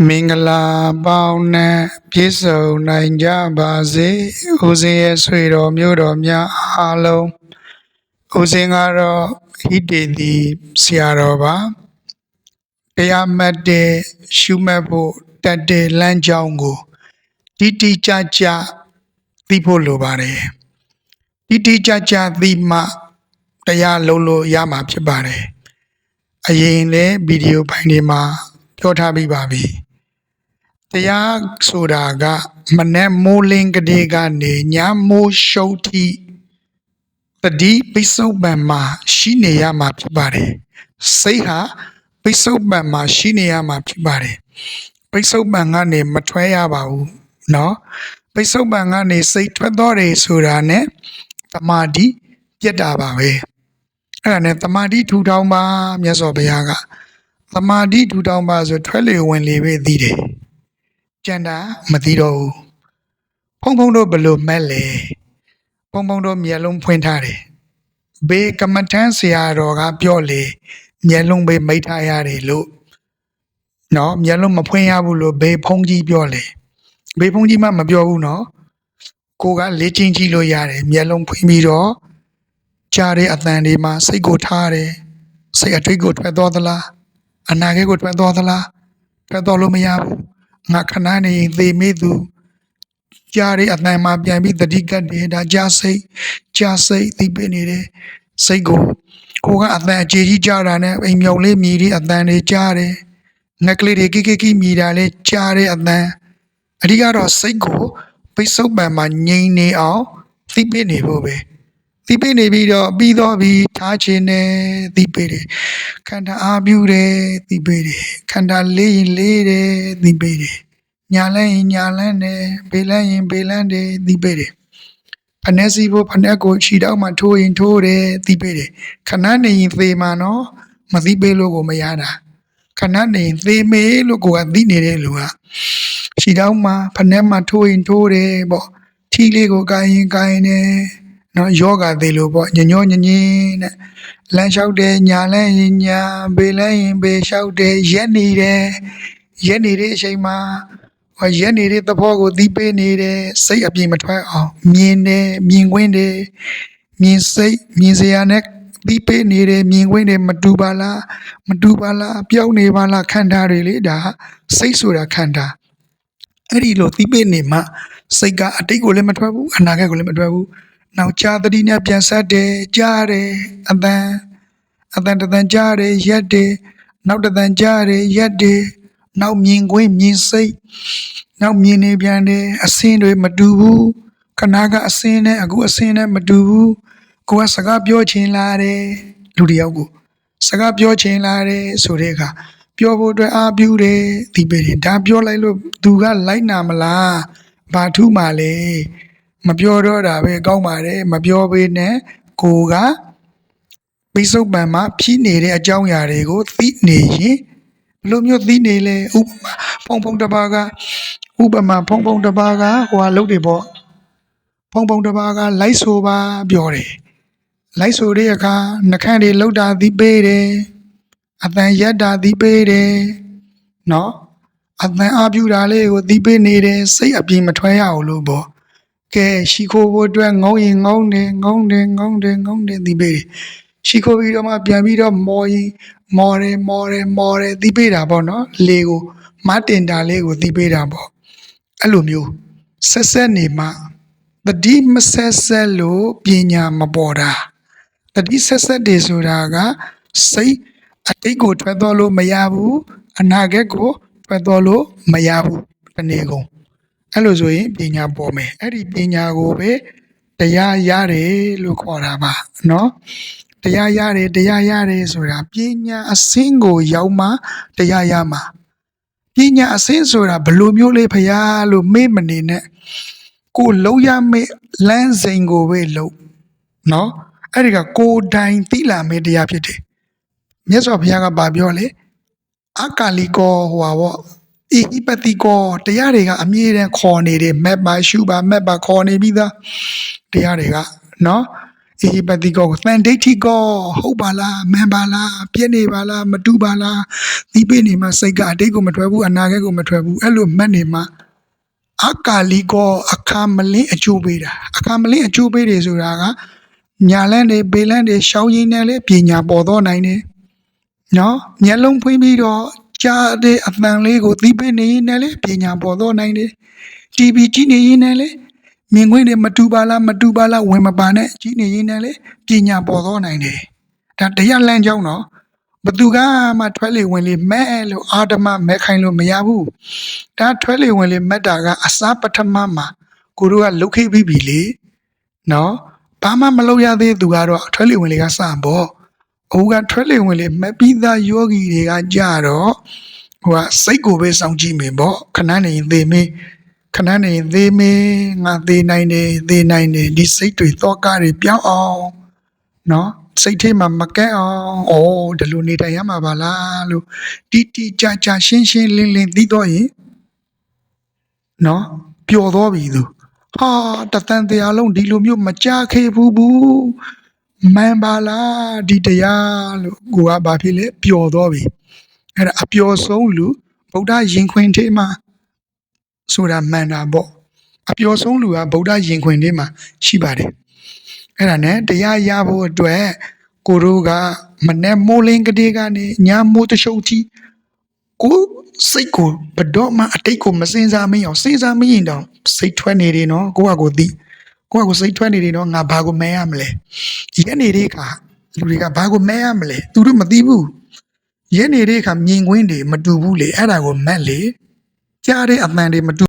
မင်္ဂလာပေါင်းနဲ့ပြည့်စုံနိုင်ကြပါစေဦးဇင်းရဲ့ဆွေတော်မျိုးတော်များအားလုံးဦးဇင်းကတော့ဟိတေတိဆရာတော်ပါတရားမှတ်တဲ့ရှုမှတ်ဖို့တတ်တဲ့လမ်းကြောင်းကိုတိတိကျကျသိဖို့လိုပါတယ်တိတိကျကျသိမှတရားလုံးလို့ရမှာဖြစ်ပါတယ်အရင်လဲဗီဒီယိုဖိုင်တွေမှာပြောထားပြီးပါပြီ တရားဆိုတာကမနဲ့မိုးလင်းကလေးကနေညမိုးရှုပ်ထိတတိပိစုတ်ပံမှာရှိနေရမှာဖြစ်ပါတယ်စိတ်ဟာပိစုတ်ပံမှာရှိနေရမှာဖြစ်ပါတယ်ပိစုတ်ပံကနေမထွဲရပါဘူးเนาะပိစုတ်ပံကနေစိတ်ထွက်တော့တယ်ဆိုတာနဲ့တမာတိပြတ်တာပါပဲအဲ့ဒါနဲ့တမာတိထူထောင်ပါမြတ်စွာဘုရားကတမာတိထူထောင်ပါဆိုထွက်လေဝင်လေပဲသိတယ် ကျန်တာမသိတော့ဘူးဖုံဖုံတို့ဘယ်လို့မဲ့လဲဖုံဖုံတို့မျက်လုံးဖွင့်ထားတယ်ဘေးကမ္မထမ်းဆရာတော်ကပြောလေမျက်လုံးဘေးမိတ်ထားရတယ်လို့နော်မျက်လုံးမဖွင့်ရဘူးလို့ဘေးဖုံးကြီးပြောလေဘေးဖုံးကြီးမှမပြောဘူးနော်ကိုကလေ့ကျင့်ကြည့်လို့ရတယ်မျက်လုံးဖွင့်ပြီးတော့ကြားတဲ့အတန်တွေမှာစိတ်ကိုထားတယ်စိတ်အတွေ့ကိုထွက်သွားသလားအနာဂတ်ကိုထွက်သွားသလားထွက်သွားလို့မရဘူး ငါခဏနေရင်သေမိသူကြားတဲ့အတန်မှာပြန်ပြီးတတိကတ်တယ်ဒါကြားစိတ်ကြားစိတ်သိပေးနေတယ်စိတ်ကိုကိုကအတန်အခြေကြီးကြားတာနဲ့အိမ်မြောင်လေးမြည်တဲ့အတန်တွေကြားတယ်ငက်ကလေးတွေကိကိကိမြည်တာလေးကြားတဲ့အတန်အဓိကတော့စိတ်ကိုပိတ်ဆုပ်ပံမှာငြိမ်နေအောင်သိပေးနေဖို့ပဲ သိပေးနေပြီးတော့ပြီးတော့ပြီးထားခြင်းနဲ့သိပေးတယ်ခန္ဓာအားပြုတယ်သိပေးတယ်ခန္ဓာလေးရင်လေးတယ်သိပေးတယ်ညာလန်းရင်ညာလန်းတယ်ဘေးလန်းရင်ဘေးလန်းတယ်သိပေးတယ်ဖနက်စီဖို့ဖနက်ကိုခြိတော့မှထိုးရင်ထိုးတယ်သိပေးတယ်ခဏနေရင်သေမှာနော်မသိပေးလို့ကိုမရတာခဏနေရင်သေမေးလို့ကိုကသိနေတဲ့လူကခြိတော့မှဖနက်မှထိုးရင်ထိုးတယ်ပေါ့ထီလေးကိုကိုင်းရင်ကိုင်းတယ် နော်ယောဂသေးလို့ပေါ့ညညောညညင်းနဲ့လမ်းလျှောက်တယ်ညာလန်းရင်ညာဘေးလန်းရင်ဘေးလျှောက်တယ်ရက်နေတယ်ရက်နေတဲ့အချိန်မှာဟောရက်နေတဲ့သဘောကိုသိပေးနေတယ်စိတ်အပြင်မထွက်အောင်မြင်တယ်မြင်ခွင့်တယ်မြင်စိတ်မြင်စရာနဲ့သိပေးနေတယ်မြင်ခွင့်တယ်မတူပါလားမတူပါလားပြောင်းနေပါလားခန္ဓာတွေလေဒါစိတ်ဆိုတာခန္ဓာအဲ့ဒီလိုသိပေးနေမှစိတ်ကအတိတ်ကိုလည်းမထွက်ဘူးအနာဂတ်ကိုလည်းမထွက်ဘူး နောက်ကြာသတိနဲ့ပြန်ဆက်တယ်ကြားတယ်အတန်အတန်တန်ကြားတယ်ရက်တယ်နောက်တန်ကြားတယ်ရက်တယ်နောက်မြင်ခွင့်မြင်စိတ်နောက်မြင်နေပြန်တယ်အစင်းတွေမတူဘူးခဏကအစင်းနဲ့အခုအစင်းနဲ့မတူဘူးကိုကစကားပြောချင်လာတယ်လူတစ်ယောက်ကိုစကားပြောချင်လာတယ်ဆိုတဲ့အခါပြောဖို့အတွက်အားပြုတယ်ဒီပေတယ်ဒါပြောလိုက်လို့သူကလိုက်နာမလားဘာထူးမှလဲ မပြောတော့တာပဲကောင်းပါတယ်မပြောပေးနဲ့ကိုကပိစုတ်ပံမှာဖြီးနေတဲ့အကြောင်းအရာတွေကိုသိနေရင်ဘယ်လိုမျိုးသိနေလဲဥပမာဖုံဖုံတစ်ပါးကဥပမာဖုံဖုံတစ်ပါးကဟိုဟာလုပ်တယ်ပေါ့ဖုံဖုံတစ်ပါးကလိုက်ဆိုပါပြောတယ်လိုက်ဆိုတဲ့အခါနှခမ်းတွေလှုပ်တာသိပေးတယ်အတန်ရက်တာသိပေးတယ်နော်အတန်အပြူတာလေးကိုသိပေးနေတယ်စိတ်အပြင်မထွက်ရအောင်လို့ပေါ့ ကဲရှီခိုဖို့အတွက်ငုံရင်ငုံတယ်ငုံတယ်ငုံတယ်ငုံတယ်သိပေးတယ်ရှီခိုပြီးတော့မှပြန်ပြီးတော့မော်ရင်မော်တယ်မော်တယ်မော်တယ်သိပေးတာပေါ့နော်လေကိုမတင်တာလေးကိုသိပေးတာပေါ့အဲ့လိုမျိုးဆက်ဆက်နေမှတတိမဆက်ဆက်လို့ပညာမပေါ်တာတတိဆက်ဆက်တယ်ဆိုတာကစိတ်အတိတ်ကိုထွက်တော်လို့မရဘူးအနာဂတ်ကိုထွက်တော်လို့မရဘူးတနေ့ကုန် အဲ့လိုဆိုရင်ပညာပေါ်မယ်အဲ့ဒီပညာကိုပဲတရားရတယ်လို့ခေါ်တာပါနော်တရားရတယ်တရားရတယ်ဆိုတာပညာအစင်းကိုရောက်မှတရားရမှာပညာအစင်းဆိုတာဘလိုမျိုးလေးဖရာလို့မေ့မနေနဲ့ကိုလုံးရမေ့လမ်းစိန်ကိုပဲလုံးနော်အဲ့ဒီကကိုတိုင်တိလာမေတရားဖြစ်တယ်မြတ်စွာဘုရားကဗာပြောလေအကာလီကောဟွာဘော ပေါ့ဣဟိပတိကောတရားတွေကအမြဲတမ်းခေါ်နေတယ်မက်ပါရှုပါမက်ပါခေါ်နေပြီးသားတရားတွေကနော်ဣအေဟိပတိကောကိုသံဒိဋ္ဌိကောဟုတ်ပါလားမှန်ပါလားပြည့်နေပါလားမတူပါလားသီးပိနေမှာစိတ်ကအတိတ်ကိုမထွက်ဘူးအနာဂတ်ကိုမထွက်ဘူးအဲ့လိုမှတ်နေမှာအကာလီကောအခါမလင်းအကျိုးပေးတာအခါမလင်းအကျိုးပေးတယ်ဆိုတာကညာလန်းတွေဘေးလန်းတွေရှောင်းရင်းနဲ့လေပညာပေါ်တော့နိုင်တယ်နော်မျက်လုံးဖွင့်ပြီးတော့ ကြားတဲ့အတန်လေးကိုသီးပိနေရင်းနဲ့လေပညာပေါ်တော့နိုင်တယ် TV ကြည့်နေရင်းနဲ့လေမြင်ခွင့်တွေမတူပါလားမတူပါလားဝင်မပါနဲ့ကြည့်နေရင်းနဲ့လေပညာပေါ်တော့နိုင်တယ်ဒါတရားလမ်းကြောင်းတော့ဘသူကမှထွက်လေဝင်လေမဲ့လို့အာဓမမဲ့ခိုင်းလို့မရဘူးဒါထွက်လေဝင်လေမက်တာကအစားပထမမှာကိုတို့ကလုတ်ခိပြီးပြီလေနော်ဘာမှမလုပ်ရသေးသူကတော့ထွက်လေဝင်လေကစပေါ့အ ဟိုကထွက်လေဝင်လေမက်ပြီးသားယောဂီတွေကကြတော့ဟိုကစိတ်ကိုပဲစောင့်ကြည့်မယ်ပေါ့ခဏနေရင်သေမင်းခဏနေသေးမေးငါသေးနိုင်တယ်သေးနိုင်တယ်ဒီစိတ်တွေတော့ကားတွေပြောင်းအောင်နော်စိတ်ထဲမှာမကဲအောင်ဩဒီလိုနေထိုင်ရမှာပါလားလို့တီတီကြကြရှင်းရှင်းလင်းလင်းသိတော့ရင်နော်ပျော်တော့ပြီသူဟာတသန်တရားလုံးဒီလိုမျိုးမကြခဲ့ဘူးဘူး မှန်ပါလားဒီတရားလို့ကိုကဘာဖြစ်လဲပျော်တော့ပြီအဲ့ဒါအပျော်ဆုံးလူဗုဒ္ဓရင်ခွင်ထဲမှာဆိုတာမှန်တာပေါ့အပျော်ဆုံးလူကဗုဒ္ဓရင်ခွင်ထဲမှာရှိပါတယ်အဲ့ဒါနဲ့တရားရဖို့အတွက်ကိုတို့ကမနဲ့မိုးလင်းကလေးကနေညာမိုးတရှုပ်ကြီးကိုစိတ်ကိုဘယ်တော့မှအတိတ်ကိုမစင်စားမင်းအောင်စင်စားမရင်တော့စိတ်ထွက်နေတယ်နော်ကိုကကိုသိ ကိုကကိုစိတ်ထွက်နေတယ်နော်ငါဘာကိုမဲရမလဲဒီကနေတဲ့အခါလူတွေကဘာကိုမဲရမလဲသူတို့မသိဘူးရဲနေတဲ့အခါမြင်ကွင်းတွေမတူဘူးလေအဲ့ဒါကိုမက်လေကြားတဲ့အမှန်တွေမတူ